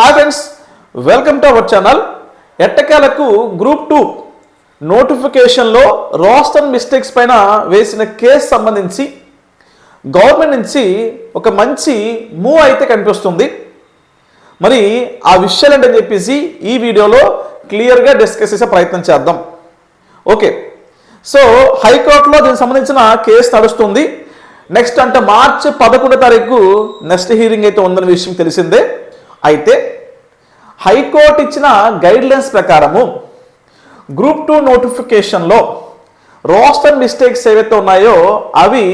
Hi friends welcome to our channel. ఎట్టకేలకు group two నోటిఫికేషన్లో roster mistakes పైన వేసిన కేసు సంబంధించి గవర్నమెంట్ నుంచి ఒక మంచి మూవ్ అయితే కనిపిస్తుంది. మరి ఆ విషయాలు ఏంటని చెప్పేసి ఈ వీడియోలో క్లియర్గా డిస్కస్ చేసే ప్రయత్నం చేద్దాం. ఓకే సో హైకోర్టులో దీనికి సంబంధించిన కేసు నడుస్తుంది. నెక్స్ట్ అంటే మార్చి పదకొండో తారీఖు నెక్స్ట్ హీరింగ్ అయితే ఉందనే విషయం తెలిసిందే. అయితే హైకోర్టు ఇచ్చిన గైడ్లైన్స్ ప్రకారము గ్రూప్ టూ నోటిఫికేషన్లో రోస్టర్ మిస్టేక్స్ ఏవైతే ఉన్నాయో అవి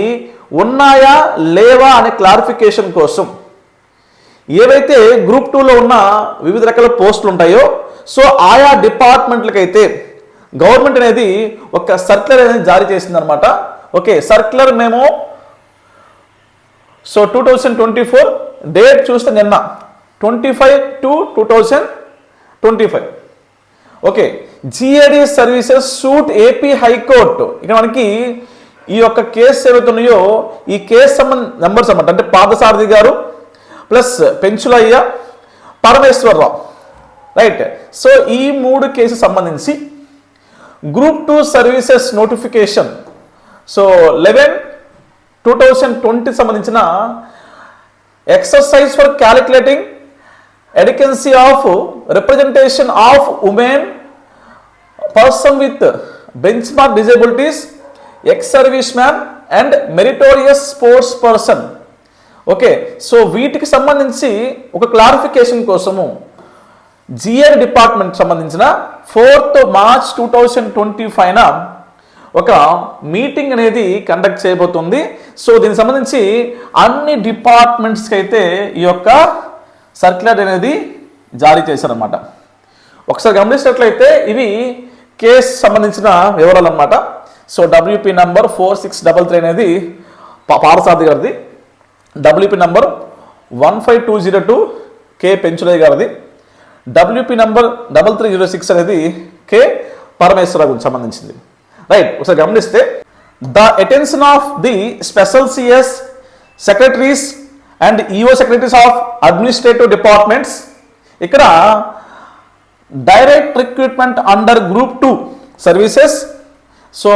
ఉన్నాయా లేవా అనే క్లారిఫికేషన్ కోసం ఏవైతే గ్రూప్ టూలో ఉన్న వివిధ రకాల పోస్టులు ఉంటాయో సో ఆయా డిపార్ట్మెంట్లకైతే గవర్నమెంట్ అనేది ఒక సర్క్యులర్ అనేది జారీ చేసింది అనమాట ఓకే సర్క్యులర్ మేము so two thousand twenty four date చూస్తే నిన్న twenty five to two thousand twenty five okay GAD services suit AP high court ఇక్కడ మనకి ఈ యొక్క కేసు ఏవైతున్నాయో ఈ కేసు సంబంధ నెంబర్స్ అన్నమాట. అంటే పాదసారథి గారు plus Penchulaiah Parameswararao. Right so ఈ మూడు కేసు సంబంధించి group two services notification so eleven two thousand twenty సంబంధించిన exercise for calculating adequacy of representation of women person with benchmark disabilities ex service man and meritorious sports person okay so వీటికి సంబంధించి ఒక clarification కోసము GR department సంబంధించిన fourth March two thousand twenty ఫైవ్న ఒక meeting అనేది conduct చేయబోతుంది. So దీనికి సంబంధించి అన్ని డిపార్ట్మెంట్స్కి అయితే ఈ యొక్క సర్క్యులర్ అనేది జారీ చేశారనమాట ఒకసారి గమనించినట్లయితే ఇవి కేసు సంబంధించిన వివరాలు అనమాట so WP number four six double three అనేది పా- పారసారథి గారిది. WP number one five two zero two K Penchulaiah గారిది. WP number double three zero six అనేది కే పరమేశ్వరరావు సంబంధించింది. రైట్ ఒకసారి గమనిస్తే the attention of the special CS secretaries and EO secretaries of administrative departments ఇక్కడ direct recruitment under group two services. So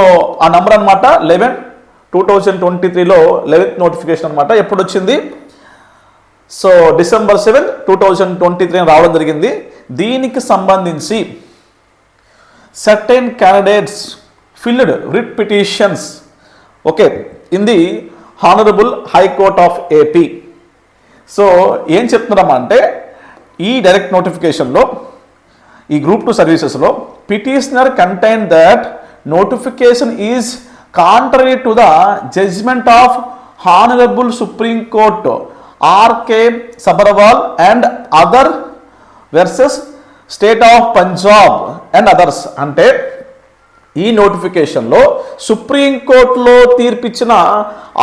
ఆ number అనమాట eleven two thousand twenty త్రీలో eleventh notification అనమాట ఎప్పుడు వచ్చింది so December seven two thousand twenty three రావడం జరిగింది. దీనికి సంబంధించి certain candidates filed writ petitions. Okay in the honourable high court of AP. So ఏం చెప్తున్నారమ్మా అంటే ఈ డైరెక్ట్ నోటిఫికేషన్లో ఈ గ్రూప్ టూ సర్వీసెస్లో petitioner contain that notification is contrary to the judgement of honourable supreme court RK Sabharwal and other versus state of Punjab and others అంటే ఈ నోటిఫికేషన్లో సుప్రీంకోర్టులో తీర్పిచ్చిన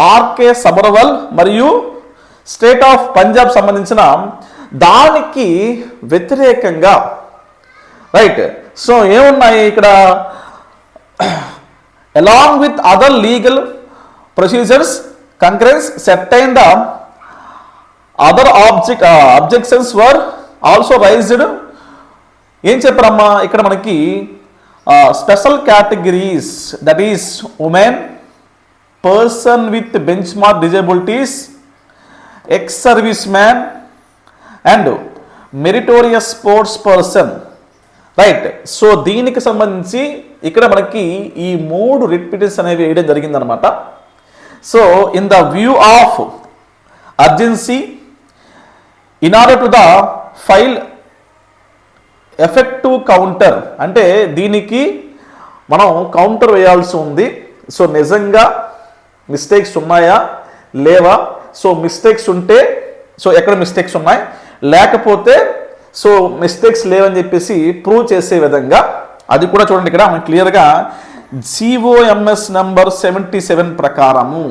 ఆర్కే సబర్వాల్ మరియు స్టేట్ ఆఫ్ పంజాబ్ సంబంధించిన దానికి వ్యతిరేకంగా రైట్? సో ఏమున్నాయి ఇక్కడ? Along with other legal procedures concurrence set అయిన the other object objections were also raised ఏం చెప్పారమ్మా? ఇక్కడ మనకి special categories that is women person with benchmark disabilities ex service man and meritorious sports person right so దీనికి సంబంధించి ఇక్కడ మనకి ఈ మూడు రిట్ అనేవి వేయడం జరిగిందనమాట so in the view of urgency in order to the file effective counter అంటే దీనికి మనం కౌంటర్ వేయాల్సి ఉంది. సో నిజంగా మిస్టేక్స్ ఉన్నాయా? లేవా? సో మిస్టేక్స్ ఉంటే సో ఎక్కడ మిస్టేక్స్ ఉన్నాయి? లేకపోతే సో మిస్టేక్స్ లేవని చెప్పేసి ప్రూవ్ చేసే విధంగా అది కూడా చూడండి ఇక్కడ మనకి క్లియర్గా జిఓఎంఎస్ నంబర్ సెవెంటీ సెవెన్ ప్రకారము.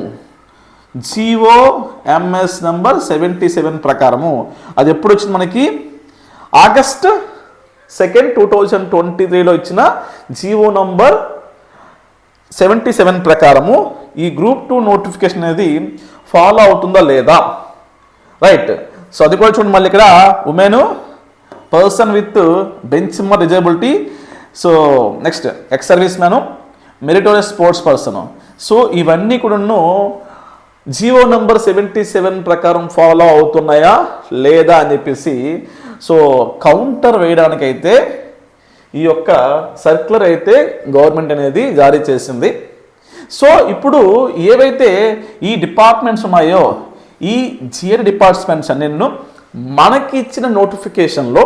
జిఓఎంఎస్ నంబర్ సెవెంటీ సెవెన్ ప్రకారము. అది ఎప్పుడు వచ్చింది మనకి? August second two thousand twenty త్రీలో ఇచ్చిన జిఓ నంబర్ సెవెంటీ సెవెన్ ప్రకారము. ఈ గ్రూప్ టూ నోటిఫికేషన్ అనేది ఫాలో అవుతుందా లేదా? రైట్ సో అది కూడా చూడండి మళ్ళీ ఇక్కడ. Women person with benchmark disability so next ex service man meritorious sports person so ఇవన్నీ కూడాను జియో నంబర్ సెవెంటీ సెవెన్ ప్రకారం ఫాలో అవుతున్నాయా లేదా అని చెప్పేసి సో కౌంటర్ వేయడానికైతే ఈ యొక్క సర్క్యులర్ అయితే గవర్నమెంట్ అనేది జారీ చేసింది. సో ఇప్పుడు ఏవైతే ఈ డిపార్ట్మెంట్స్ ఉన్నాయో ఈ జిఎన్ డిపార్ట్మెంట్స్ అన్నిను మనకి ఇచ్చిన నోటిఫికేషన్లో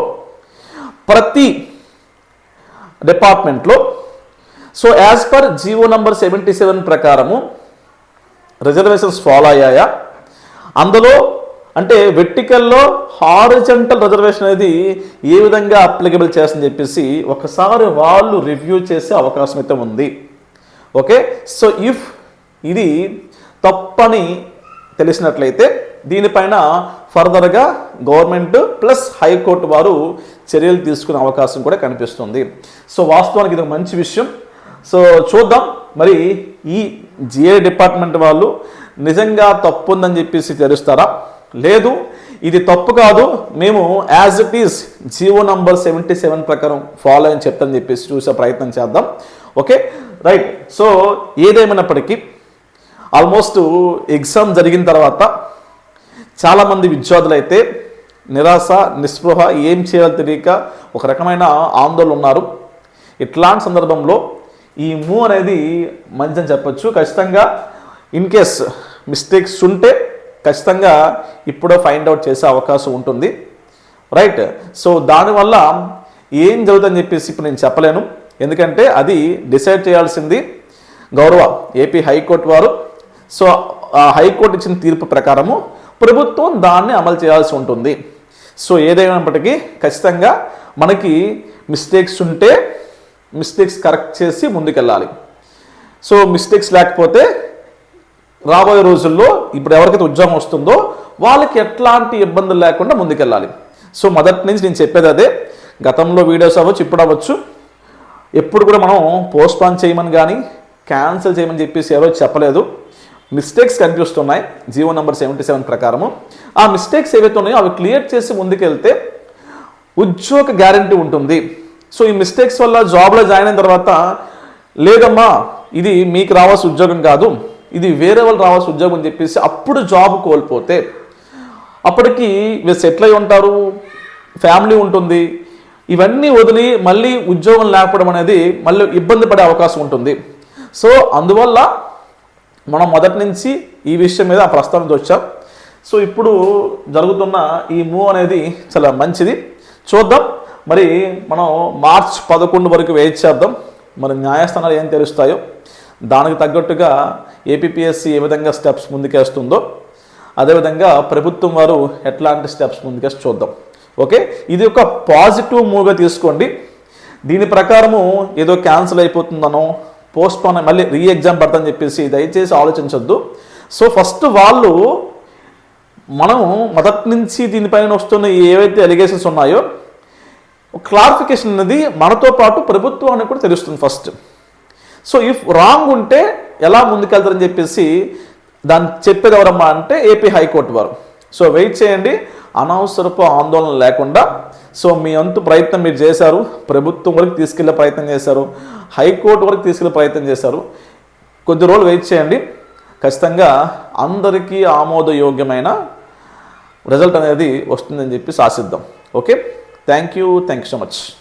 ప్రతి డిపార్ట్మెంట్లో so as per GO number seventy seven ప్రకారము రిజర్వేషన్స్ ఫాలో అయ్యాయా? అందులో అంటే వెర్టికల్లో హారిజంటల్ రిజర్వేషన్ అనేది ఏ విధంగా అప్లికబుల్ చేస్తుందని చెప్పేసి ఒకసారి వాళ్ళు రివ్యూ చేసే అవకాశం అయితే ఉంది. ఓకే? సో ఇఫ్ ఇది తప్పని తెలిసినట్లయితే దీనిపైన ఫర్దర్గా గవర్నమెంట్ ప్లస్ హైకోర్టు వారు చర్యలు తీసుకునే అవకాశం కూడా కనిపిస్తుంది. సో వాస్తవానికి ఇది ఒక మంచి విషయం. సో చూద్దాం. మరి ఈ జిఏ డిపార్ట్మెంట్ వాళ్ళు నిజంగా తప్పు ఉందని చెప్పేసి తెలుస్తారా? లేదు. ఇది తప్పు కాదు. మేము as it is GO number seventy seven ప్రకారం ఫాలో అని చెప్తాను చెప్పేసి చూసే ప్రయత్నం చేద్దాం. ఓకే? రైట్ సో ఏదేమైనప్పటికీ ఆల్మోస్ట్ ఎగ్జామ్ జరిగిన తర్వాత చాలామంది విద్యార్థులు అయితే నిరాశ నిస్పృహ ఏం చేయాలో తెలియక ఒక రకమైన ఆందోళన ఉన్నారు. ఇట్లాంటి సందర్భంలో ఈ మూవ్ అనేది మంచిదని చెప్పొచ్చు. ఖచ్చితంగా ఇన్ కేస్ మిస్టేక్స్ ఉంటే ఖచ్చితంగా ఇప్పుడే ఫైండ్ అవుట్ చేసే అవకాశం ఉంటుంది. రైట్ సో దానివల్ల ఏం జరుగుతుందని చెప్పేసి ఇప్పుడు నేను చెప్పలేను. ఎందుకంటే అది డిసైడ్ చేయాల్సింది గౌరవ ఏపీ హైకోర్టు వారు. సో ఆ హైకోర్టు ఇచ్చిన తీర్పు ప్రకారము ప్రభుత్వం దాన్ని అమలు చేయాల్సి ఉంటుంది. సో ఏదైనప్పటికీ ఖచ్చితంగా మనకి మిస్టేక్స్ ఉంటే మిస్టేక్స్ కరెక్ట్ చేసి ముందుకెళ్ళాలి. సో మిస్టేక్స్ లేకపోతే రాబోయే రోజుల్లో ఇప్పుడు ఎవరికైతే ఉద్యోగం వస్తుందో వాళ్ళకి ఎట్లాంటి ఇబ్బందులు లేకుండా ముందుకెళ్ళాలి. సో మొదటి నుంచి నేను చెప్పేది అదే. గతంలో వీడియోస్ అవ్వచ్చు ఇప్పుడు అవ్వచ్చు. ఎప్పుడు కూడా మనం పోస్ట్పాన్ చేయమని కానీ క్యాన్సిల్ చేయమని చెప్పేసి ఎవరో చెప్పలేదు. మిస్టేక్స్ కనిపిస్తున్నాయి. జీవో నెంబర్ సెవెంటీ సెవెన్ ప్రకారము. ఆ మిస్టేక్స్ ఏవైతే ఉన్నాయో అవి క్లియర్ చేసి ముందుకెళ్తే ఉద్యోగ గ్యారంటీ ఉంటుంది. సో ఈ మిస్టేక్స్ వల్ల జాబ్లో జాయిన్ అయిన తర్వాత లేదమ్మా ఇది మీకు రావాల్సిన ఉద్యోగం కాదు. ఇది వేరే వాళ్ళు రావాల్సిన ఉద్యోగం అని చెప్పేసి అప్పుడు జాబ్ కోల్పోతే అప్పటికి వీళ్ళు సెటిల్ అయి ఉంటారు. ఫ్యామిలీ ఉంటుంది. ఇవన్నీ వదిలి మళ్ళీ ఉద్యోగం లేకపోవడం అనేది మళ్ళీ ఇబ్బంది పడే అవకాశం ఉంటుంది. సో అందువల్ల మనం మొదటి నుంచి ఈ విషయం మీద ప్రస్తావన వచ్చాం సో ఇప్పుడు జరుగుతున్న ఈ మూవ్ అనేది చాలా మంచిది. చూద్దాం. మరి మనం మార్చ్ పదకొండు వరకు వెయిట్ చేద్దాం. మరి న్యాయస్థానాలు ఏం తెలుస్తాయో. దానికి తగ్గట్టుగా ఏపీఎస్సి ఏ విధంగా స్టెప్స్ ముందుకేస్తుందో అదేవిధంగా ప్రభుత్వం వారు ఎట్లాంటి స్టెప్స్ ముందుకేసి చూద్దాం. ఓకే? ఇది ఒక పాజిటివ్ మూవ్గా తీసుకోండి. దీని ప్రకారము ఏదో క్యాన్సిల్ అయిపోతుందనో పోస్ట్పోన్ మళ్ళీ రీ ఎగ్జామ్ పడతాని చెప్పేసి దయచేసి ఆలోచించొద్దు. సో ఫస్ట్ వాళ్ళు మనం మొదటి నుంచి దీనిపైన వస్తున్న ఏవైతే ఎలిగేషన్స్ ఉన్నాయో క్లారిఫికేషన్ అనేది మనతో పాటు ప్రభుత్వానికి కూడా తెలుస్తుంది ఫస్ట్. సో ఇఫ్ రాంగ్ ఉంటే ఎలా ముందుకెళ్తారని చెప్పేసి దాన్ని చెప్పేది ఎవరమ్మా అంటే ఏపీ హైకోర్టు వారు. సో వెయిట్ చేయండి. అనవసరపు ఆందోళన లేకుండా సో మీ అంతు ప్రయత్నం మీరు చేశారు ప్రభుత్వం వరకు తీసుకెళ్ళే ప్రయత్నం చేశారు హైకోర్టు వరకు తీసుకెళ్ళే ప్రయత్నం చేశారు. కొద్ది రోజులు వెయిట్ చేయండి. ఖచ్చితంగా అందరికీ ఆమోదయోగ్యమైన రిజల్ట్ అనేది వస్తుందని చెప్పి ఆశిద్దాం. Okay? Thank you. Thank you so much.